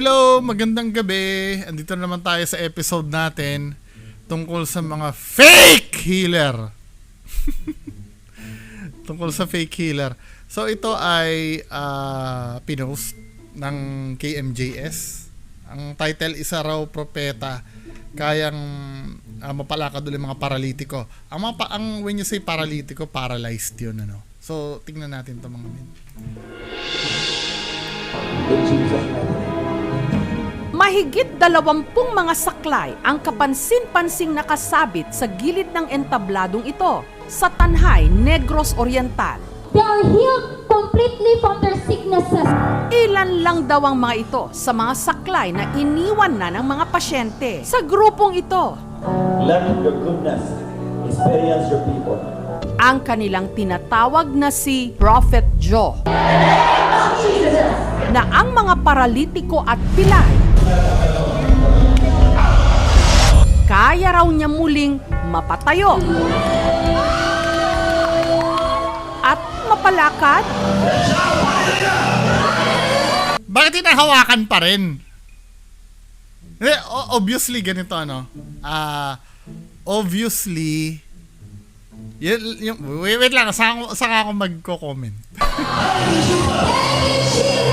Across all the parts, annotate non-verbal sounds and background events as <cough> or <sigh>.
Hello, magandang gabi. Andito na naman tayo sa episode natin tungkol sa mga fake healer. <laughs> tungkol sa fake healer. So ito ay ah, pinost ng KMJS. Ang title isa raw propeta kayang ah, mapalakad ulit mga paralitiko. Ang mga pa- ang when you say paralitiko, paralyzed 'yun ano. So tingnan natin 'to mga men. Mahigit dalawampung mga saklay ang kapansin-pansing nakasabit sa gilid ng entabladong ito sa Tanhay, Negros Oriental. They are healed completely from their sicknesses. Ilan lang daw ang mga ito sa mga saklay na iniwan na ng mga pasyente. Sa grupong ito, Let your goodness experience your people. ang kanilang tinatawag na si Prophet Joe. Na ang mga paralitiko at pilay kaya raw niya muling mapatayo at mapalakad Bakit hinahawakan pa rin? Eh, obviously, ganito ano. Ah, obviously, yun, yung, wait, wait lang, saan, saan ako magko-comment? <laughs>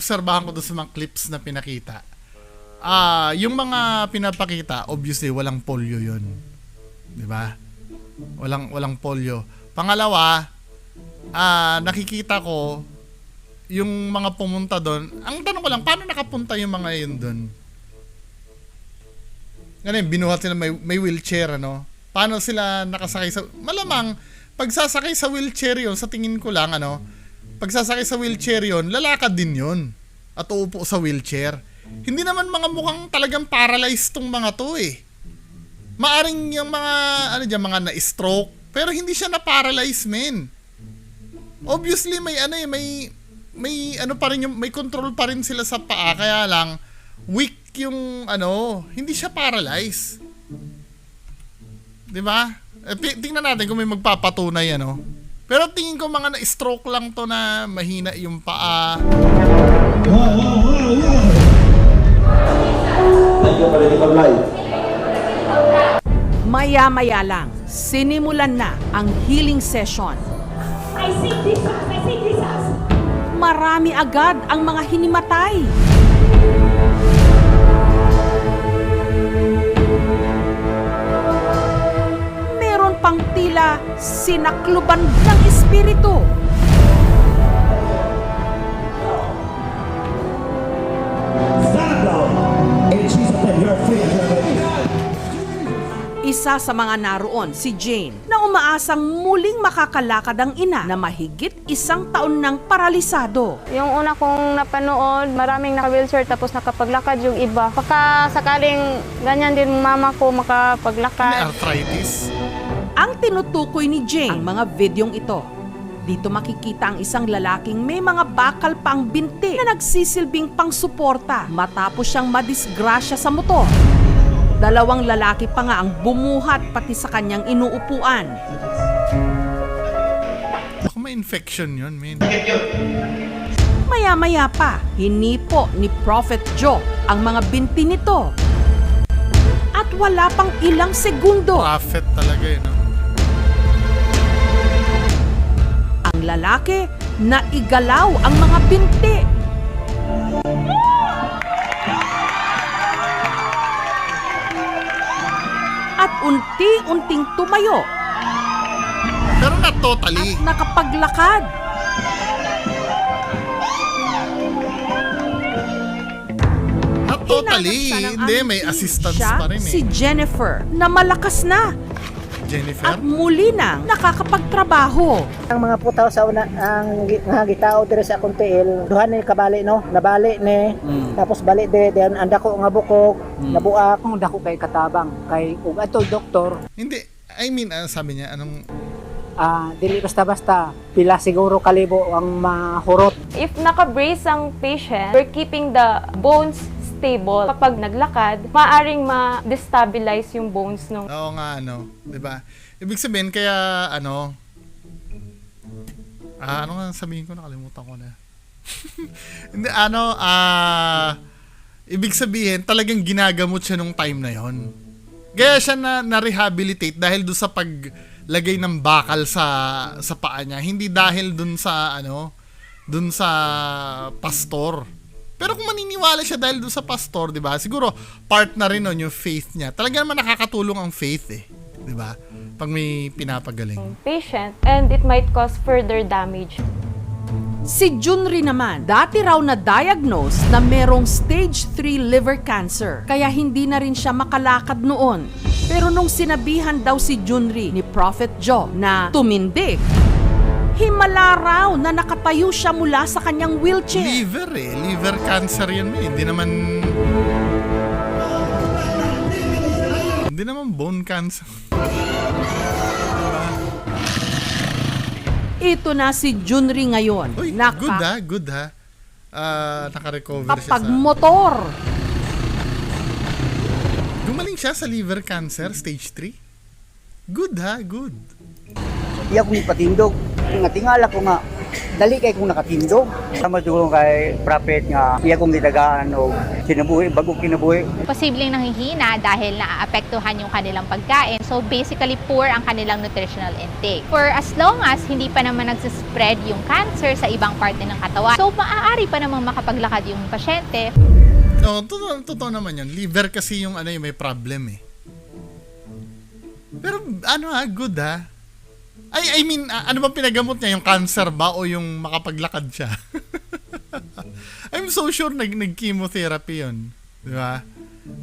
ito yung obserbahan ko doon sa mga clips na pinakita. Ah, yung mga pinapakita, obviously walang polio 'yun. 'Di ba? Walang walang polio. Pangalawa, ah nakikita ko yung mga pumunta doon. Ang tanong ko lang, paano nakapunta yung mga yun doon? Ganun, binuhat sila may, may wheelchair, ano? Paano sila nakasakay sa... Malamang, pagsasakay sa wheelchair yun, sa tingin ko lang, ano? Pagsasakay sa wheelchair yun, lalakad din yun. At uupo sa wheelchair. Hindi naman mga mukhang talagang paralyzed tong mga to eh. Maaring yung mga, ano dyan, mga na-stroke. Pero hindi siya na-paralyze, men. Obviously, may ano eh, may, may ano pa rin yung, may control pa rin sila sa paa. Kaya lang, weak yung ano, hindi siya paralyzed. 'Di ba? Eh, ti- tingnan natin kung may magpapatunay ano. Pero tingin ko mga na-stroke lang to na mahina yung paa. Thank you for the gift of life. Maya-maya lang, sinimulan na ang healing session. I see Jesus. I see Jesus. Marami agad ang mga hinimatay. Pang tila sinakluban ng espiritu. Isa sa mga naroon, si Jane, na umaasang muling makakalakad ang ina na mahigit isang taon ng paralisado. Yung una kong napanood, maraming naka-wheelchair tapos nakapaglakad yung iba. Baka sakaling ganyan din mama ko May makapaglakad. arthritis. Ang tinutukoy ni Jane ang mga videong ito. Dito makikita ang isang lalaking may mga bakal pa ang binti na nagsisilbing pangsuporta matapos siyang madisgrasya sa motor. Dalawang lalaki pa nga ang bumuhat pati sa kanyang inuupuan. Baka may infection yun, man. Maya-maya pa, hinipo ni Prophet Joe ang mga binti nito. At wala pang ilang segundo, Prophet talaga yun. no? Lalaki na igalaw ang mga binti. At unti-unting tumayo Pero not totally. at nakapaglakad. Not totally. Hindi, may assistance Siya, pa rin eh. Si Jennifer na malakas na. Jennifer. at muli nang nakakapagtrabaho. Ang mga putaw sa una ang gi- nga gitao diri sa akong tiil, duha ni kabali no, nabali ni. Tapos bali de then ang dako nga bukog, nabuak kung dako kay katabang kay ug ato doktor Hindi, I mean, ano sabi niya, anong, ah dili basta-basta pila siguro kalibo ang mahurot. If naka-brace ang patient, we're keeping the bones stable. Kapag naglakad, maaring ma-destabilize yung bones nung oo nga, ano, ba? Ibig sabihin, kaya, ano, ah, ano nga sabihin ko, nakalimutan ko na. <laughs> Hindi, ano, ah, ibig sabihin, talagang ginagamot siya nung time na yon. Kaya siya na, na-rehabilitate dahil doon sa paglagay ng bakal sa sa paa niya. Hindi dahil doon sa, ano, doon sa pastor. Pero kung maniniwala siya dahil doon sa pastor, 'di ba? Siguro part na rin nun yung faith niya. Talaga naman nakakatulong ang faith eh, 'di ba? Pag may pinapagaling. patient and it might cause further damage. Si Junri naman, dati raw na diagnose na merong stage 3 liver cancer, kaya hindi na rin siya makalakad noon. Pero nung sinabihan daw si Junri ni Prophet Joe na tumindig, himala raw na nakatayo siya mula sa kanyang wheelchair. Liver eh, liver cancer 'yan eh. Hindi naman Hindi naman bone cancer. Ito na si Junri ngayon. Uy, Naka- good ha, good ha. Ah, naka-recover siya kapag sa... motor. Gumaling siya sa liver cancer, stage 3. Good ha, good. iya kong ipatindog. Nga tingala ko nga, dali kay kong nakatindog. Sama siguro kay prophet nga, iya kong ditagaan o kinabuhi, bago kinabuhi. posibleng nanghihina dahil naaapektuhan yung kanilang pagkain. So basically poor ang kanilang nutritional intake. For as long as hindi pa naman nagsispread yung cancer sa ibang parte ng katawan, so maaari pa namang makapaglakad yung pasyente. No, totoo, totoo naman yun. Liver kasi yung ano yung may problem eh. Pero ano ha, good ha. Ay, I mean, ano ba pinagamot niya? Yung cancer ba o yung makapaglakad siya? <laughs> I'm so sure nag, nag-chemotherapy yun. Di ba?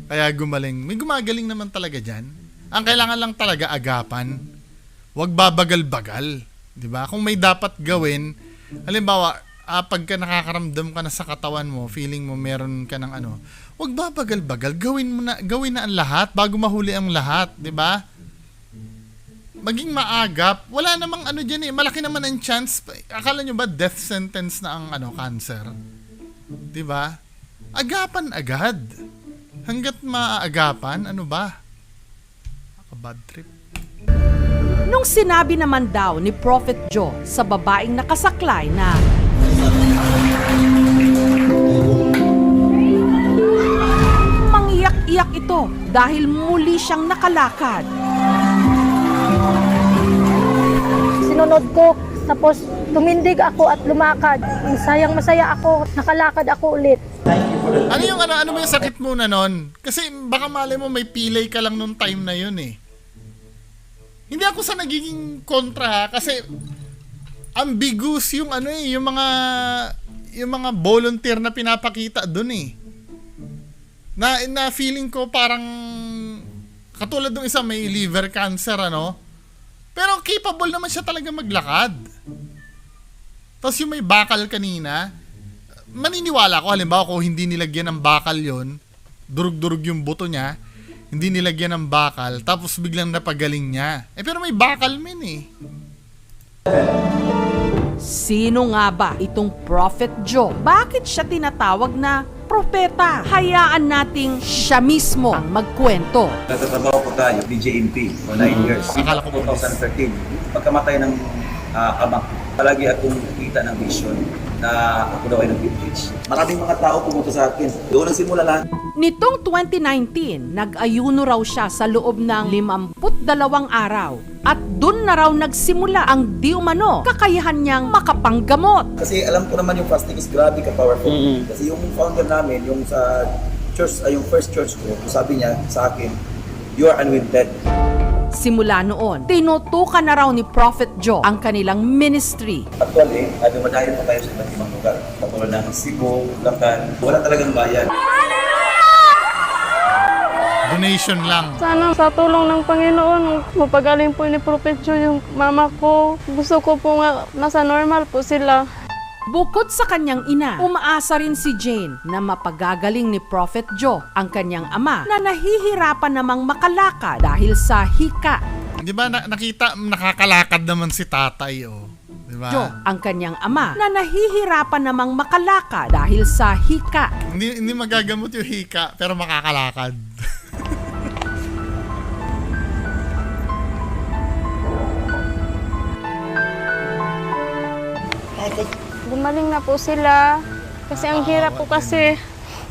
Kaya gumaling. May gumagaling naman talaga dyan. Ang kailangan lang talaga agapan. Huwag babagal-bagal. Di ba? Kung may dapat gawin, halimbawa, ah, pagka nakakaramdam ka na sa katawan mo, feeling mo meron ka ng ano, huwag babagal-bagal. Gawin mo na, gawin na ang lahat bago mahuli ang lahat. Di ba? Maging maagap, wala namang ano dyan eh. Malaki naman ang chance. Akala nyo ba death sentence na ang ano, cancer? 'Di ba? Agapan agad. Hanggat maaagapan, ano ba? Bad trip. Nung sinabi naman daw ni Prophet Joe sa babaeng nakasaklay na Mangiyak-iyak ito dahil muli siyang nakalakad. Sinunod ko, tapos tumindig ako at lumakad. Sayang masaya ako, nakalakad ako ulit. Ano yung ano, ano ba yung sakit mo na nun? Kasi baka mali mo may pilay ka lang nung time na yun eh. Hindi ako sa nagiging kontra ha, kasi ambiguous yung ano eh, yung mga yung mga volunteer na pinapakita doon eh. Na, na feeling ko parang katulad ng isa may liver cancer ano. Pero capable naman siya talaga maglakad. Tapos yung may bakal kanina, maniniwala ko halimbawa kung hindi nilagyan ng bakal yon durug-durug yung buto niya, hindi nilagyan ng bakal, tapos biglang napagaling niya. Eh pero may bakal min eh. Sino nga ba itong Prophet Joe? Bakit siya tinatawag na propeta? Hayaan nating siya mismo ang magkwento. Nagtatrabaho po tayo, DJMP, for 9 years. Akala ko po 2013, pagkamatay ng ah, ama, palagi akong kita ng vision na ako daw ay nag-preach. Maraming mga tao pumunta sa akin. Doon ang simula lahat. Nitong 2019, nag-ayuno raw siya sa loob ng 52 araw. At dun na raw nagsimula ang di umano kakayahan niyang makapanggamot. Kasi alam ko naman yung fasting is grabe ka-powerful. Kasi yung founder namin, yung sa church, ay yung first church ko, sabi niya sa akin, you are unwinted. Simula noon, tinutukan na raw ni Prophet Joe ang kanilang ministry. Actually, ay dumadayo pa tayo sa iba't ibang lugar. Katulad ng Cebu, Bulacan, wala talagang bayan. Donation lang. Sana sa tulong ng Panginoon, mapagaling po ni Prophet Joe yung mama ko. Gusto ko po nga nasa normal po sila. Bukod sa kanyang ina, umaasa rin si Jane na mapagagaling ni Prophet Joe ang kanyang ama na nahihirapan namang makalakad dahil sa hika. Di ba na- nakita, nakakalakad naman si tatay, oh. Di ba? Joe ang kanyang ama na nahihirapan namang makalakad dahil sa hika. Hindi, hindi magagamot yung hika, pero makakalakad. Gumaling na po sila. Kasi ang hirap po kasi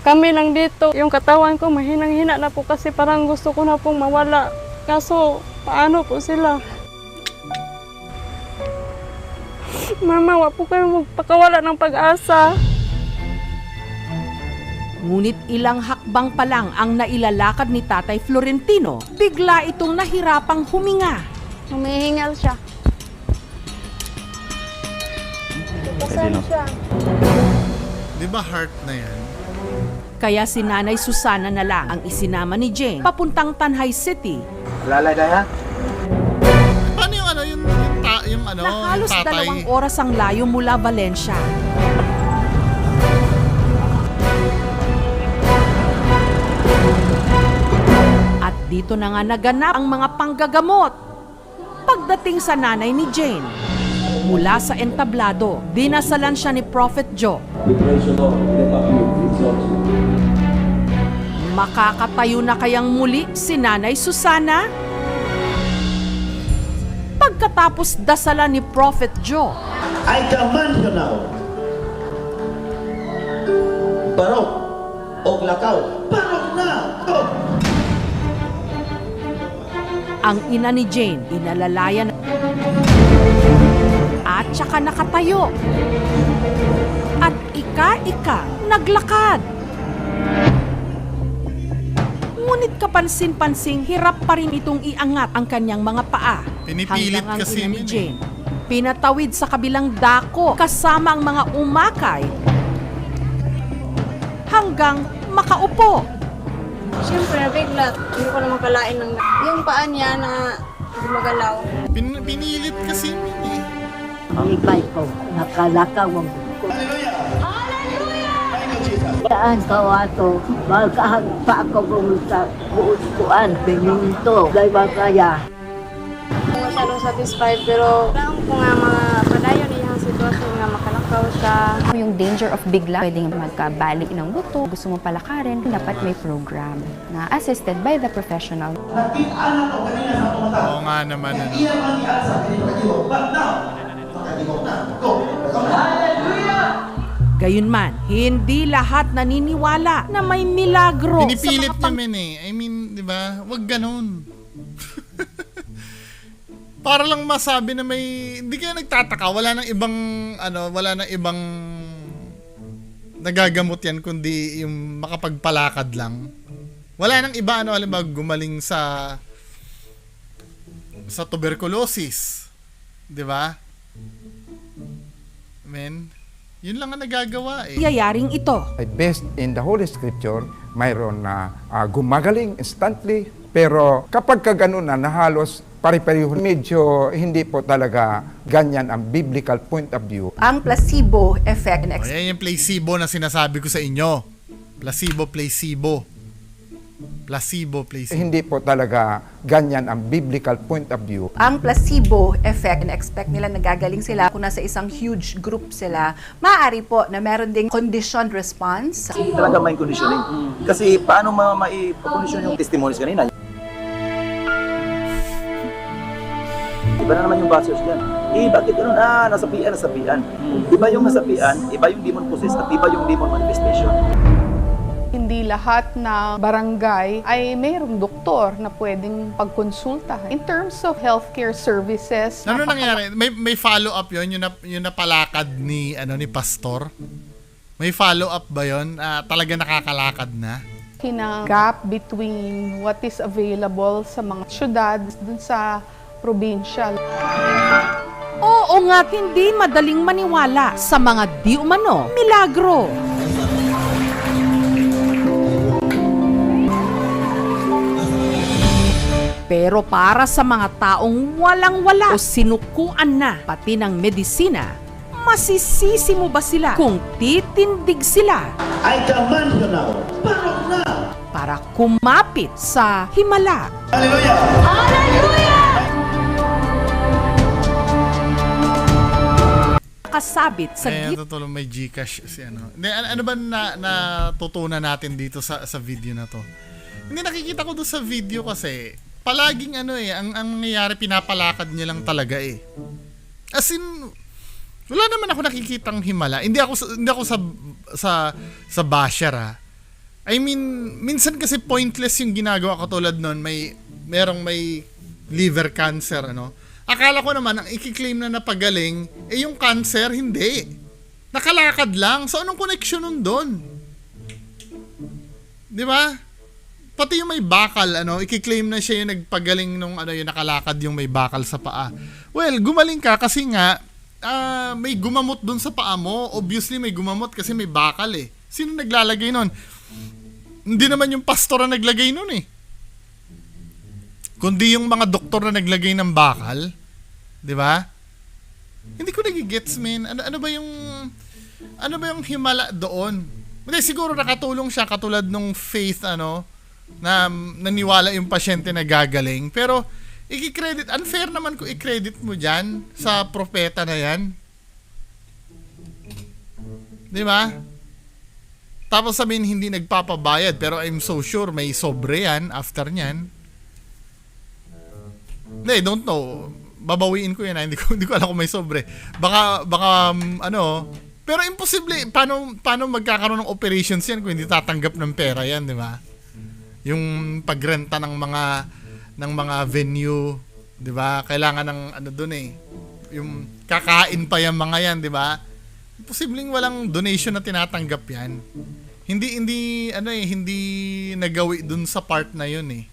kami lang dito. Yung katawan ko mahinang-hina na po kasi parang gusto ko na pong mawala. Kaso, paano po sila? Mama, wa po kayo magpakawala ng pag-asa. Ngunit ilang hakbang pa lang ang nailalakad ni Tatay Florentino, bigla itong nahirapang huminga. Humihingal siya. Pasan siya. Di ba heart na yan? Kaya si Nanay Susana na lang ang isinama ni Jane papuntang Tanhay City Lalay na ha? Paano yung ano, yung, yung, ta, yung ano, na yung halos tatay? dalawang oras ang layo mula Valencia. At dito na nga naganap ang mga panggagamot. Pagdating sa nanay ni Jane, mula sa entablado, dinasalan siya ni Prophet Joe. Makakatayo na kayang muli si Nanay Susana? Pagkatapos dasalan ni Prophet Joe, I command you now. Barok o lakaw. Barok na! Go! ang ina ni Jane inalalayan at saka nakatayo. At ika-ika naglakad. Ngunit kapansin-pansing hirap pa rin itong iangat ang kanyang mga paa. Pinipilit Hanggang kasi ni eh. Jane. Pinatawid sa kabilang dako kasama ang mga umakay hanggang makaupo. Siyempre, nabigla. Hindi ko na makalain ng... Yung paa niya na gumagalaw. Pin, pinilit kasi. Ang ibay ko, nakalakaw ang ko. Saan ka wato, magkahag pa ako pumunta buod kuan, pininto, dahil ba kaya. Hindi masyadong satisfied, pero kailangan ko nga mga padayon niya ang sitwasyon nga makalakaw siya. Yung danger of bigla, pwedeng magkabali ng buto, gusto mo palakarin, dapat may program na assisted by the professional. Oo nga naman. Ano. Gayunman, hindi lahat naniniwala na may milagro Pinipilit sa mga naman eh. I mean, di ba? Huwag ganun. <laughs> Para lang masabi na may... Hindi kayo nagtataka. Wala nang ibang... Ano, wala nang ibang... Nagagamot yan kundi yung makapagpalakad lang. Wala nang iba ano halimbawa gumaling sa sa tuberculosis. 'Di ba? Men, yun lang ang nagagawa eh. yayaring ito. Based in the Holy Scripture, mayroon na ah, gumagaling instantly. Pero kapag ka ganun na, na halos pare-pareho, medyo hindi po talaga ganyan ang biblical point of view. Ang placebo effect O, yan yung placebo na sinasabi ko sa inyo. Placebo, placebo. Placebo, placebo. Hindi po talaga ganyan ang biblical point of view. ang placebo effect and expect nila nagagaling sila kung nasa isang huge group sila, maaari po na meron ding conditioned response. Talaga may conditioning. Kasi paano ma maipakondisyon yung testimonies kanina? Iba na naman yung buzzers dyan. Eh, bakit ganun? Ah, nasapian, nasapian. Iba yung nasapian, iba yung demon possess, at iba yung demon manifestation. Lahat na barangay ay mayroong doktor na pwedeng pagkonsulta. In terms of healthcare services, Ano napaka- nangyari? May may follow up 'yon, yung na, yung napalakad ni ano ni pastor. May follow up ba 'yon? Ah, talaga nakakalakad na. ng gap between what is available sa mga syudad dun sa probinsya. Oo nga, hindi madaling maniwala sa mga di umano milagro. Pero para sa mga taong walang-wala o sinukuan na pati ng medisina, masisisi mo ba sila kung titindig sila I command you now. Parang na! para kumapit sa himala? Hallelujah! Kasabit sa Ayan, gitna totoo may Gcash si ano. Hindi, ano, ano ba na, natutunan natin dito sa sa video na to? Hindi nakikita ko doon sa video kasi palaging ano eh, ang ang nangyayari pinapalakad niya lang talaga eh. As in wala naman ako nakikitang himala. Hindi ako hindi ako sa sa sa basher ah. I mean, minsan kasi pointless yung ginagawa ko tulad nun. May merong may liver cancer ano. Akala ko naman ang ikiklaim na napagaling eh yung cancer hindi. Nakalakad lang. So anong connection nun doon? 'Di ba? Pati yung may bakal, ano, ikiklaim na siya yung nagpagaling nung ano yung nakalakad yung may bakal sa paa. Well, gumaling ka kasi nga ah, may gumamot dun sa paa mo. Obviously may gumamot kasi may bakal eh. Sino naglalagay nun? Hindi naman yung pastor na naglagay nun eh. Kundi yung mga doktor na naglagay ng bakal. 'Di ba? Hindi ko nagigets, man. Ano, ano ba yung... Ano ba yung himala doon? Hindi, siguro nakatulong siya katulad nung faith, ano, na naniwala yung pasyente na gagaling. Pero, i-credit, unfair naman ko i-credit mo dyan sa propeta na yan. Di ba? Tapos sabihin hindi nagpapabayad pero I'm so sure may sobre yan after nyan. Hindi, don't know. Babawiin ko yan. ah. <laughs> Hindi ko, hindi ko alam kung may sobre. Baka, baka, um, ano, pero imposible. Paano, paano magkakaroon ng operations yan kung hindi tatanggap ng pera yan, di ba? Yung pagrenta ng mga, ng mga venue, di ba? Kailangan ng, ano dun eh. Yung kakain pa yung mga yan, di ba? Posibleng walang donation na tinatanggap yan. Hindi, hindi, ano eh, hindi nagawi dun sa part na yun eh.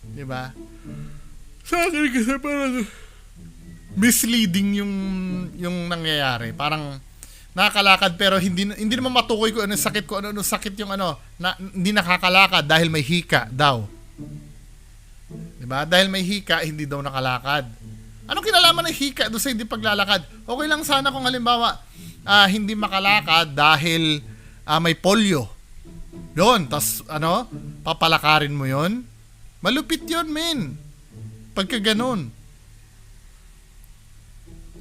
Di ba? Sa akin kasi parang misleading yung yung nangyayari. Parang nakakalakad pero hindi hindi naman matukoy ko ano sakit ko ano ano sakit yung ano na, hindi nakakalakad dahil may hika daw. 'Di ba? Dahil may hika hindi daw nakalakad. Anong kinalaman ng hika doon sa hindi paglalakad? Okay lang sana kung halimbawa ah, hindi makalakad dahil ah, may polio. Yun, tas ano, papalakarin mo yon Malupit yun, men. Pagka ganun.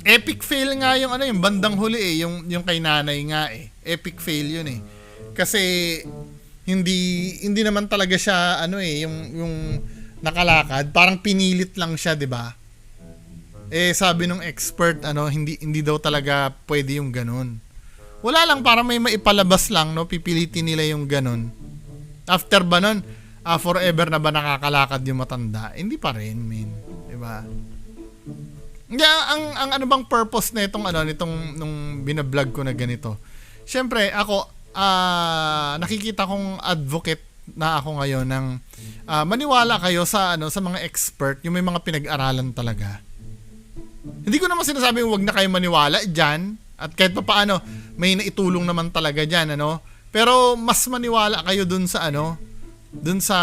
Epic fail nga yung ano yung bandang huli eh, yung yung kay nanay nga eh. Epic fail yun eh. Kasi hindi hindi naman talaga siya ano eh, yung yung nakalakad, parang pinilit lang siya, 'di ba? Eh sabi nung expert ano, hindi hindi daw talaga pwede yung ganun. Wala lang para may maipalabas lang no, pipilitin nila yung ganun. After ba nun, ah, forever na ba nakakalakad yung matanda? Hindi pa rin, men. 'Di ba? Hindi, ang, ang, ang ano bang purpose na itong ano, nitong nung binablog ko na ganito. Siyempre, ako, ah, nakikita kong advocate na ako ngayon ng ah, maniwala kayo sa ano sa mga expert, yung may mga pinag-aralan talaga. Hindi ko naman sinasabi wag na kayo maniwala diyan at kahit pa paano may naitulong naman talaga diyan ano. Pero mas maniwala kayo dun sa ano, dun sa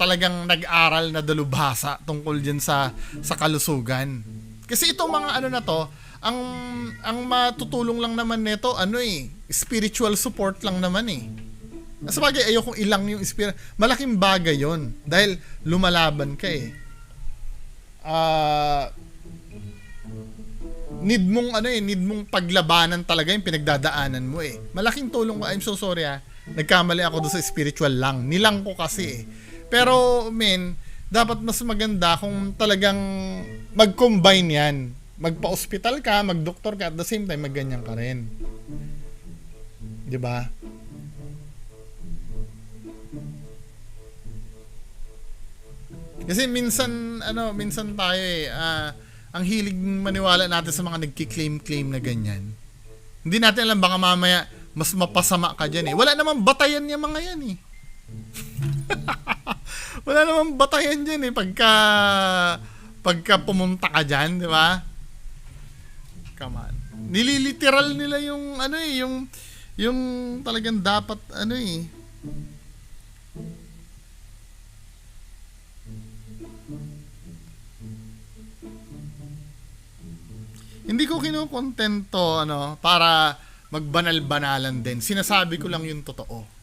talagang nag-aral na dalubhasa tungkol diyan sa sa kalusugan. Kasi itong mga ano na to, ang ang matutulong lang naman nito ano eh, spiritual support lang naman eh. Sa bagay, ayokong ilang yung spirit. Malaking bagay yon dahil lumalaban ka eh. Ah need mong ano eh, need mong paglabanan talaga yung pinagdadaanan mo eh. Malaking tulong ko. I'm so sorry ah. Nagkamali ako doon sa spiritual lang. Nilang ko kasi eh. Pero men, dapat mas maganda kung talagang mag-combine yan. Magpa-hospital ka, mag-doktor ka, at the same time, magganyan ka rin. Di ba? Kasi minsan, ano, minsan tayo eh, ah, ang hilig maniwala natin sa mga nagki-claim-claim na ganyan. Hindi natin alam, baka mamaya, mas mapasama ka dyan eh. Wala namang batayan yung mga yan eh. <laughs> wala namang batayan dyan eh pagka pagka pumunta ka dyan, di ba? Come on. Nililiteral nila yung ano eh, yung yung talagang dapat ano eh. Hindi ko kinukontento ano para magbanal-banalan din. Sinasabi ko lang yung totoo.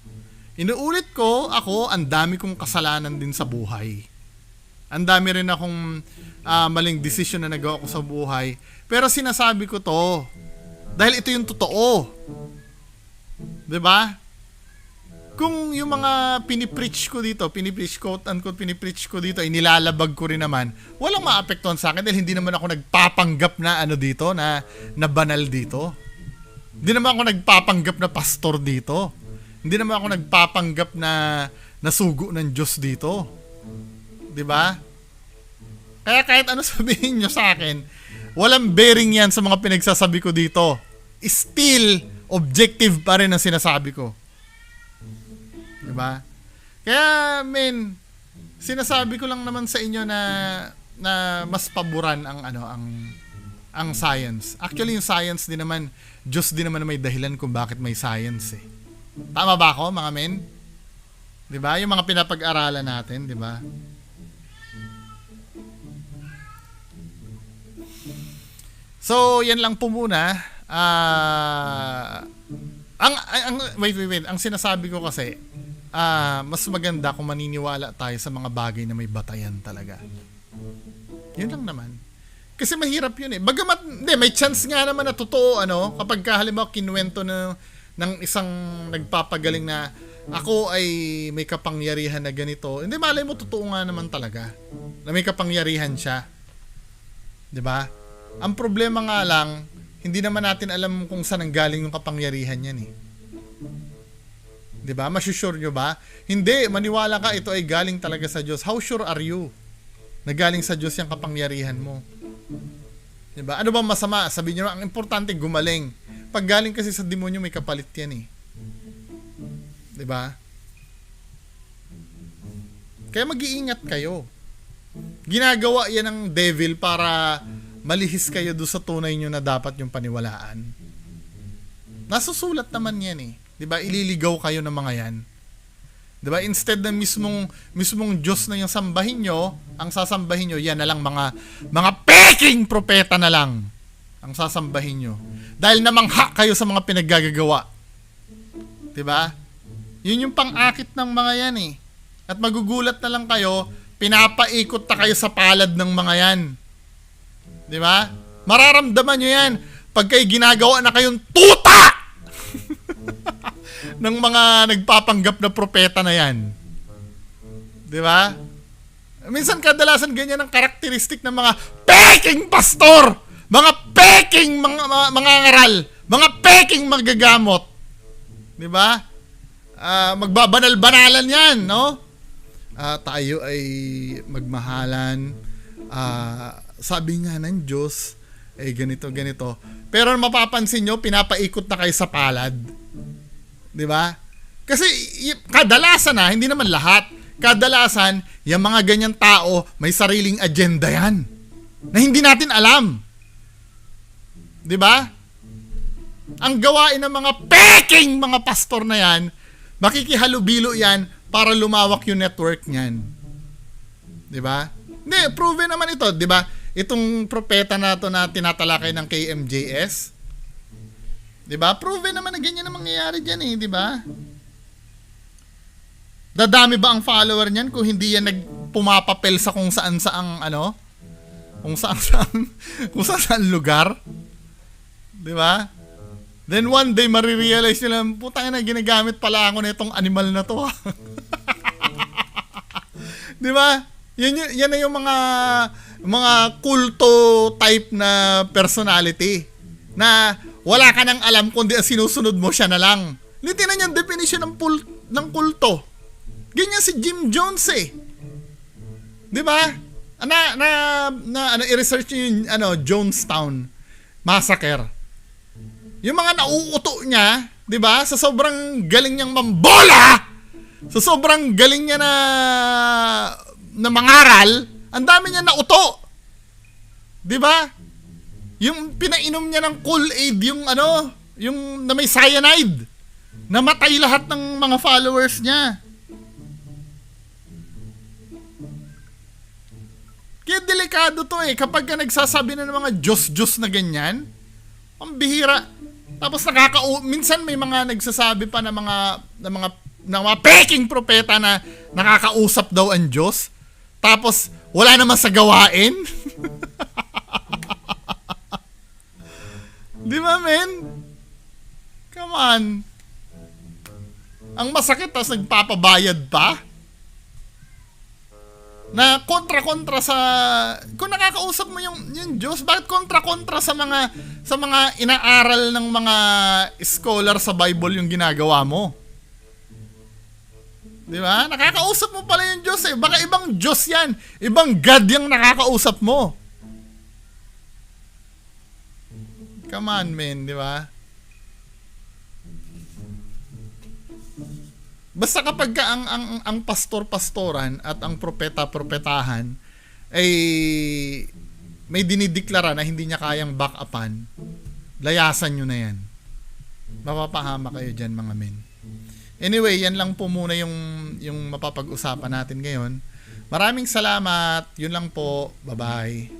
Inuulit ko, ako, ang dami kong kasalanan din sa buhay. Ang dami rin akong ah, maling desisyon na nagawa ko sa buhay. Pero sinasabi ko to dahil ito yung totoo. 'Di ba? Kung yung mga pinipreach ko dito, pinipreach quote unquote pinipreach ko dito, inilalabag ko rin naman, walang maapektuhan sa akin dahil hindi naman ako nagpapanggap na ano dito, na, na banal dito. Hindi naman ako nagpapanggap na pastor dito. Hindi naman ako nagpapanggap na nasugo ng Diyos dito. 'Di ba? Kaya kahit ano <laughs> sabihin nyo sa akin, walang bearing yan sa mga pinagsasabi ko dito. Still, objective pa rin ang sinasabi ko. 'Di ba? Kaya, men, sinasabi ko lang naman sa inyo na na mas paboran ang ano ang ang science. Actually, yung science din naman, Diyos din naman na may dahilan kung bakit may science eh. Tama ba ako, mga men? 'Di ba? Yung mga pinapag-aralan natin, 'di ba? So, yan lang po muna. Ah, ang, ang wait, wait, wait. Ang sinasabi ko kasi, ah, mas maganda kung maniniwala tayo sa mga bagay na may batayan talaga. Yun lang naman. Kasi mahirap yun eh. Bagamat, hindi, may chance nga naman na totoo, ano, kapag ka, halimbawa kinuwento na, ng isang nagpapagaling na ako ay may kapangyarihan na ganito. Hindi, malay mo, totoo nga naman talaga. Na may kapangyarihan siya. 'Di ba? Ang problema nga lang, hindi naman natin alam kung saan ang galing yung kapangyarihan yan eh. 'Di ba? Masusure nyo ba? Hindi, maniwala ka ito ay galing talaga sa Diyos. How sure are you? Na galing sa Diyos yung kapangyarihan mo. 'Di ba? Ano ba masama? Sabi niyo, ang importante gumaling. Pag galing kasi sa demonyo may kapalit yan eh. 'Di ba? Kaya mag-iingat kayo. Ginagawa yan ng devil para malihis kayo do sa tunay nyo na dapat yung paniwalaan. Nasusulat naman yan eh. 'Di ba? Ililigaw kayo ng mga yan. 'Di ba? Instead na mismong mismong Diyos na yung sambahin nyo, ang sasambahin nyo, yan na lang mga mga peking propeta na lang ang sasambahin nyo. Dahil namangha kayo sa mga pinaggagawa. ba? Yun yung pang-akit ng mga yan eh. At magugulat na lang kayo, pinapaikot na kayo sa palad ng mga yan. 'Di ba? Mararamdaman nyo yan pag kayo ginagawa na kayong tuta <laughs> ng mga nagpapanggap na propeta na yan. 'Di ba? Minsan kadalasan ganyan ang karakteristik ng mga peking pastor, mga peking mga, mga, mga ngaral, mga peking magagamot. 'Di ba? Ah, magbabanal-banalan 'yan, no? Ah, tayo ay magmahalan. Ah, sabi nga ng Diyos, eh ganito, ganito. Pero mapapansin nyo, pinapaikot na kayo sa palad. Di ba? Kasi y- kadalasan na, hindi naman lahat, kadalasan, yung mga ganyan tao, may sariling agenda yan. Na hindi natin alam. Di ba? Ang gawain ng mga peking mga pastor na yan, makikihalubilo yan para lumawak yung network niyan. 'Di ba? Hindi, proven naman ito, 'di ba? Itong propeta na to na tinatalakay ng KMJS. 'Di ba? Proven naman na ganyan ang mangyayari diyan eh, 'di ba? Dadami ba ang follower niyan kung hindi yan nagpumapapel sa kung saan saang ano? Kung saan saan <laughs> kung saan saan lugar? 'Di ba? Then one day marirealize nila, putang na ginagamit pala ako nitong animal na to. ah." <laughs> 'Di ba? Yan, yan na yung mga mga kulto type na personality na wala ka nang alam kundi sinusunod mo siya na lang. Hindi tinan yung definition ng, pul- ng kulto. Ganyan si Jim Jones eh. 'Di ba? Na na na ano i-research niyo yung ano Jonestown massacre. Yung mga nauuto niya, 'di ba? Sa sobrang galing niyang mambola, sa sobrang galing niya na na mangaral, ang dami niya nauto. 'Di ba? Yung pinainom niya ng Kool-Aid, yung ano, yung na may cyanide. Namatay lahat ng mga followers niya. Kaya delikado to eh. Kapag ka nagsasabi na ng mga Diyos-Diyos na ganyan, ang bihira. Tapos nakaka minsan may mga nagsasabi pa ng mga ng mga ng mga peking propeta na nakakausap daw ang Diyos. Tapos wala naman sa gawain. <laughs> Di ba, men? Come on. Ang masakit, tapos nagpapabayad pa? Na kontra-kontra sa... Kung nakakausap mo yung, yung Diyos, bakit kontra-kontra sa mga sa mga inaaral ng mga scholar sa Bible yung ginagawa mo? Di ba? Nakakausap mo pala yung Diyos eh. Baka ibang Diyos yan. Ibang God yung nakakausap mo. Come on, man, di ba? Basta kapag ka ang, ang, ang pastor-pastoran at ang propeta-propetahan ay may dinideklara na hindi niya kayang back upan, layasan nyo na yan. Mapapahama kayo dyan, mga men. Anyway, yan lang po muna yung, yung mapapag-usapan natin ngayon. Maraming salamat. Yun lang po. Bye-bye.